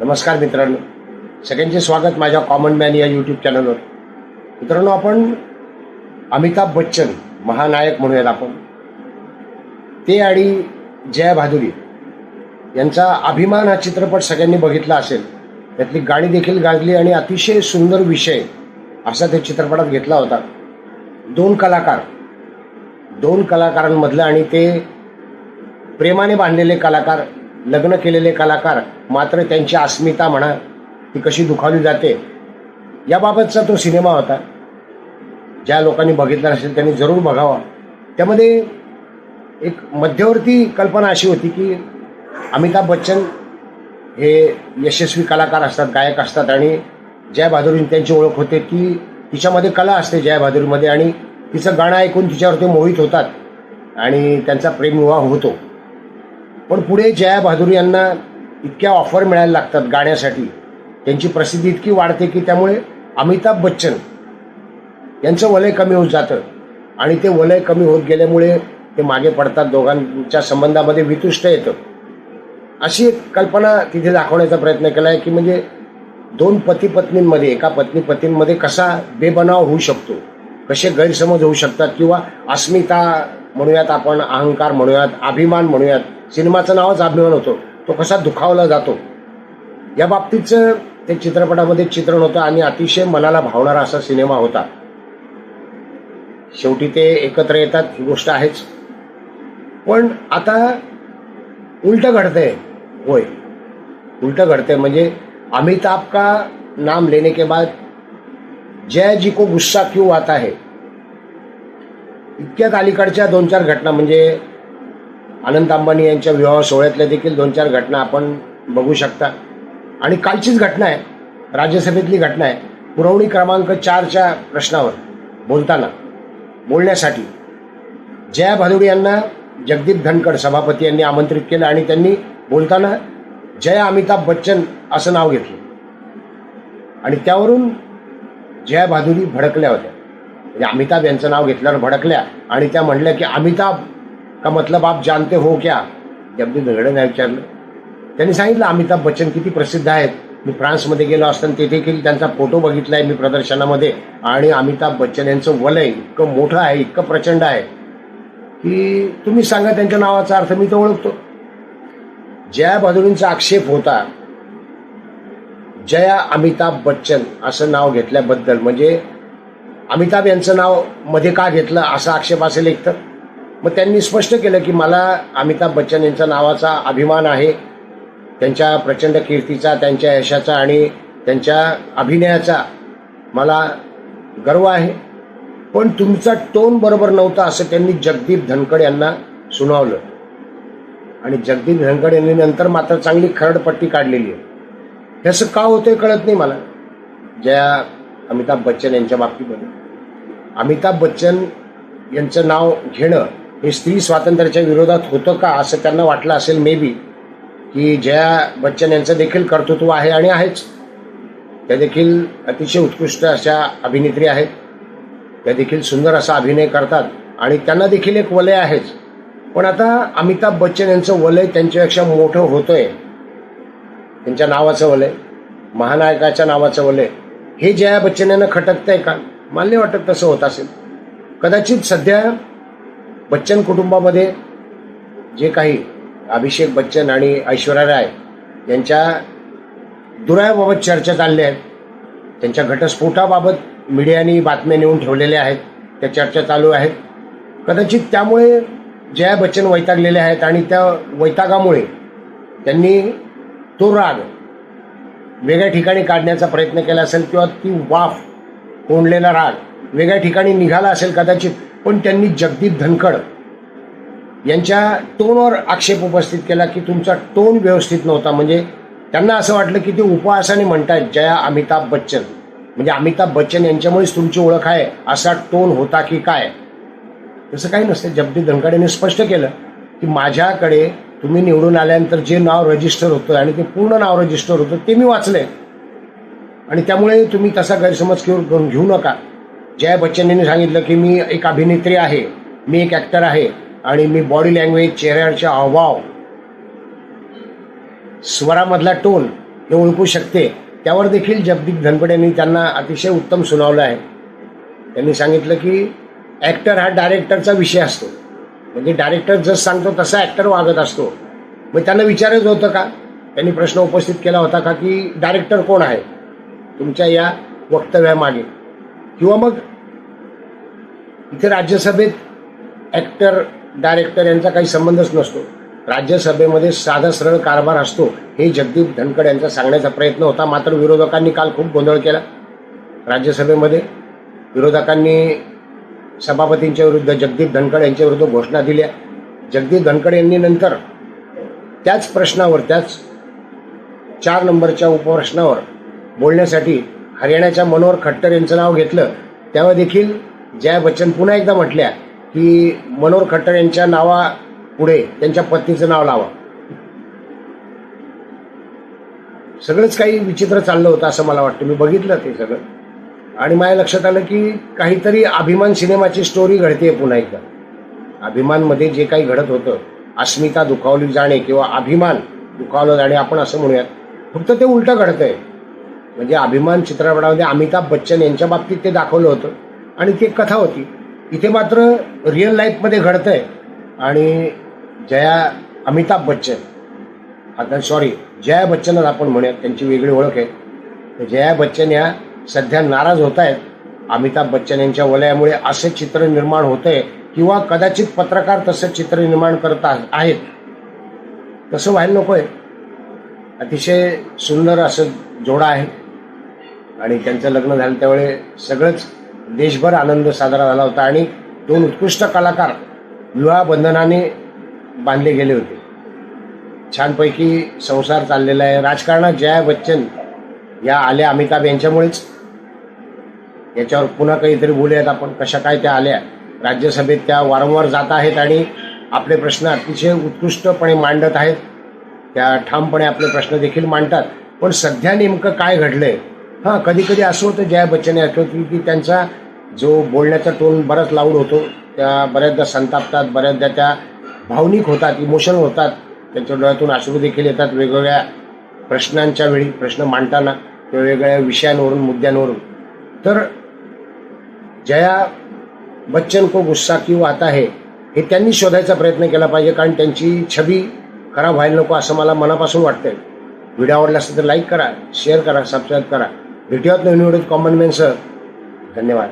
नमस्कार मित्रांनो. सगळ्यांचे स्वागत माझ्या कॉमन मॅन या यूट्यूब चॅनलवर मित्रांनो आपण अमिताभ बच्चन महानायक म्हणूयात आपण. ते आणि जया भादुरी यांचा अभिमान हा चित्रपट सगळ्यांनी बघितला असेल. त्यातली गाणी देखील गाजली आणि अतिशय सुंदर विषय असा त्या चित्रपटात घेतला होता. दोन कलाकार दोन कलाकारांमधलं आणि ते प्रेमाने बांधलेले कलाकार लग्न केलेले कलाकार मात्र त्यांची अस्मिता म्हणा ती कशी दुखावली जाते याबाबतचा तो सिनेमा होता. ज्या लोकांनी बघितला असेल त्यांनी जरूर बघावा. त्यामध्ये एक मध्यवर्ती कल्पना अशी होती की अमिताभ बच्चन हे यशस्वी कलाकार असतात गायक असतात आणि जय भादुरी त्यांची ओळख होते की तिच्यामध्ये कला असते जय बहादुरीमध्ये आणि तिचं गाणं ऐकून तिच्यावर ते मोहित होतात आणि त्यांचा प्रेमविवाह होतो. पण पुढे जया बहादूर यांना इतक्या ऑफर मिळायला लागतात गाण्यासाठी. त्यांची प्रसिद्धी इतकी वाढते की त्यामुळे अमिताभ बच्चन यांचं वलय कमी होत जातं. आणि ते वलय कमी होत गेल्यामुळे ते मागे पडतात दोघांच्या संबंधामध्ये वितुष्ट येतं. अशी एक कल्पना तिथे दाखवण्याचा प्रयत्न केला आहे की म्हणजे दोन पती पत्नींमध्ये एका पत्नी पत्नींमध्ये कसा बेबनाव होऊ शकतो? कसे गैरसमज होऊ शकतात? किंवा अस्मिता म्हणूयात आपण अहंकार म्हणूयात अभिमान म्हणूयात सिनेमाचं नावच अभिमान होतो. तो कसा दुखावला जातो. या बाबतीतचं ते चित्रपटामध्ये चित्रण होतं आणि अतिशय मनाला भावणारा असा सिनेमा होता. शेवटी ते एकत्र येतात ही गोष्ट आहेच. पण आता उलटं घडतंय होय. उलटं घडतंय म्हणजे अमिताभ का नाम लेने के बाद जय जी को गुस्सा क्यों आता है? इतक्यात अलीकडच्या दोन चार घटना म्हणजे अनंत अंबानी यांच्या विवाह सोहळ्यातल्या देखील दोन चार घटना आपण बघू शकता. आणि कालचीच घटना आहे. राज्यसभेतली घटना आहे. पुरवणी क्रमांक चारच्या प्रश्नावर बोलताना बोलण्यासाठी जया भादुरी यांना जगदीप धनखड सभापती यांनी आमंत्रित केलं आणि त्यांनी बोलताना जया अमिताभ बच्चन असं नाव घेतलं. आणि त्यावरून जया भादुरी भडकल्या होत्या. म्हणजे अमिताभ यांचं नाव घेतल्यावर भडकल्या आणि त्या म्हणल्या की अमिताभ का मतलब आप जानते हो क्या? जगदीप धनखडेंना विचारलं त्यांनी सांगितलं अमिताभ बच्चन किती प्रसिद्ध आहेत. मी फ्रान्समध्ये गेलो असताना तेथे देखील त्यांचा फोटो बघितला आहे मी प्रदर्शनामध्ये. आणि अमिताभ बच्चन यांचं वलय इतकं मोठं आहे इतकं प्रचंड आहे की तुम्ही सांगा त्यांच्या नावाचा अर्थ मी तर ओळखतो. जया भादुरींचा आक्षेप होता जया अमिताभ बच्चन असं नाव घेतल्याबद्दल. म्हणजे अमिताभ यांचं नावमध्ये का घेतलं असा आक्षेप असेल एक तर मग त्यांनी स्पष्ट केलं की मला अमिताभ बच्चन यांच्या नावाचा अभिमान आहे. त्यांच्या प्रचंड कीर्तीचा त्यांच्या यशाचा आणि त्यांच्या अभिनयाचा मला गर्व आहे. पण तुमचा टोन बरोबर नव्हता असं त्यांनी जगदीप धनखड यांना सुनावलं. आणि जगदीप धनखड यांनी नंतर मात्र चांगली खरडपट्टी काढलेली आहे. हे असं का होतंय कळत नाही मला. जया अमिताभ बच्चन यांच्या बाबतीमध्ये. अमिताभ बच्चन यांचं नाव घेणं हे स्त्री स्वातंत्र्याच्या विरोधात होतं का असं त्यांना वाटलं असेल मे बी की जया बच्चन यांचं देखील कर्तृत्व आहे आणि आहेच. त्या देखील अतिशय उत्कृष्ट अशा अभिनेत्री आहेत. त्या देखील सुंदर असा अभिनय करतात आणि त्यांना देखील एक वलय आहेच. पण आता अमिताभ बच्चन यांचं वलय त्यांच्यापेक्षा मोठं होतंय. त्यांच्या नावाचं वलय महानायकाच्या नावाचं वलय हे जया बच्चन यांना खटकतंय का? मान्य वाटत तसं होत असेल. कदाचित सध्या बच्चन कुटुंबामध्ये जे काही अभिषेक बच्चन आणि ऐश्वर्या राय यांच्या दुरायाबाबत चर्चा चालल्या आहेत त्यांच्या घटस्फोटाबाबत मीडियाने बातम्या नेऊन ठेवलेल्या आहेत त्या चर्चा चालू आहेत. कदाचित त्यामुळे जया बच्चन वैतागलेले आहेत आणि त्या वैतागामुळे त्यांनी तो राग वेगळ्या ठिकाणी काढण्याचा प्रयत्न केला असेल किंवा ती वाफ कोंडलेला राग वेगळ्या ठिकाणी निघाला असेल कदाचित पण त्यांनी जगदीप धनखड यांच्या टोनवर आक्षेप उपस्थित केला की तुमचा टोन व्यवस्थित नव्हता. म्हणजे त्यांना असं वाटलं की ते उपहासाने म्हणतात जया अमिताभ बच्चन. म्हणजे अमिताभ बच्चन यांच्यामुळेच तुमची ओळख आहे असा टोन होता की काय? तसं काही नसतं. जगदीप धनखड यांनी स्पष्ट केलं की माझ्याकडे तुम्ही निवडून आल्यानंतर जे नाव रजिस्टर होतं आणि ते पूर्ण नाव रजिस्टर होतं ते मी वाचलंय. आणि त्यामुळे तुम्ही तसा गैरसमज घेऊ घेऊ नका. जया बच्चन यांनी सांगितलं की मी एक अभिनेत्री आहे मी एक ॲक्टर आहे आणि मी बॉडी लँग्वेज चेहऱ्याचे अभाव स्वरामधला टोन हे ओळखू शकते. त्यावर देखील जगदीप धनपड यांनी त्यांना अतिशय उत्तम सुनावलं आहे. त्यांनी सांगितलं की ॲक्टर हा डायरेक्टरचा विषय असतो. म्हणजे डायरेक्टर जसं सांगतो तसा ॲक्टर वागत असतो. मग त्यांना विचारच होतं का? त्यांनी प्रश्न उपस्थित केला होता का की डायरेक्टर कोण आहे? तुमच्या या वक्तव्यामागे. किंवा मग इथे राज्यसभेत ॲक्टर डायरेक्टर यांचा काही संबंधच नसतो. राज्यसभेमध्ये साधा सरळ कारभार असतो हे जगदीप धनखड यांचा सांगण्याचा प्रयत्न होता. मात्र विरोधकांनी काल खूप गोंधळ केला. राज्यसभेमध्ये विरोधकांनी सभापतींच्या विरुद्ध जगदीप धनखड यांच्या विरुद्ध घोषणा दिल्या. जगदीप धनखड यांनी नंतर त्याच प्रश्नावर त्याच चार नंबरच्या उपप्रश्नावर बोलण्यासाठी हरियाणाच्या मनोहर खट्टर यांचं नाव घेतलं तेव्हा देखील जया बच्चन पुन्हा एकदा म्हटल्या की मनोहर खट्टर यांच्या नावापुढे त्यांच्या पत्नीचं नाव लावा. सगळंच काही विचित्र चाललं होतं असं मला वाटतं. मी बघितलं ते सगळं. आणि माझ्या लक्षात आलं की काहीतरी अभिमान सिनेमाची स्टोरी घडते पुन्हा एकदा. अभिमानमध्ये जे काही घडत होतं अस्मिता दुखावली जाणे किंवा अभिमान दुखावलं जाणे आपण असं म्हणूयात. फक्त ते उलटं घडतंय. म्हणजे अभिमान चित्रपटामध्ये अमिताभ बच्चन यांच्या बाबतीत ते दाखवलं होतं. आणि ती एक कथा होती. इथे मात्र रिअल लाईफमध्ये घडतंय. आणि जया अमिताभ बच्चन आता सॉरी जया बच्चनच आपण म्हणूयात त्यांची वेगळी ओळख आहे. तर जया बच्चन या सध्या नाराज होत आहेत. अमिताभ बच्चन यांच्या वलयामुळे असे चित्र निर्माण होतंय किंवा कदाचित पत्रकार तसं चित्र निर्माण करत आहेत. तसं व्हायला नको आहे अतिशय सुंदर असं जोडा आहे. आणि त्यांचं लग्न झालं त्यावेळे सगळंच देशभर आनंद साजरा झाला होता आणि दोन उत्कृष्ट कलाकार विवाहबंधनाने बांधले गेले होते. छानपैकी संसार चाललेला आहे. राजकारणात जया बच्चन या आल्या अमिताभ यांच्यामुळेच. याच्यावर पुन्हा काहीतरी बोलूयात आपण कशा काय त्या आल्या. राज्यसभेत त्या वारंवार जात आहेत आणि आपले प्रश्न अतिशय उत्कृष्टपणे मांडत आहेत. त्या ठामपणे आपले प्रश्न देखील मांडतात. पण सध्या नेमकं काय घडलंय? हां कधी कधी असं होतं जया बच्चन आठवतील आठवत की त्यांचा जो बोलण्याचा टोन बराच लाऊड होतो. त्या बऱ्याचदा संतापतात बऱ्याचदा त्या भावनिक होतात इमोशनल होतात. त्यांच्या डोळ्यातून अश्रू देखील येतात वेगवेगळ्या प्रश्नांच्या वेळी प्रश्न मांडताना वेगवेगळ्या विषयांवरून मुद्द्यांवरून. तर जया बच्चन को गुस्सा क्यों आता है हे त्यांनी शोधायचा प्रयत्न केला पाहिजे कारण त्यांची छबी खराब व्हायला नको असं मला मनापासून वाटतंय. व्हिडिओ आवडला असेल तर लाईक करा शेअर करा सबस्क्राईब करा. भेटूयात नवीन व्हिडिओ कॉमन मेन सर धन्यवाद.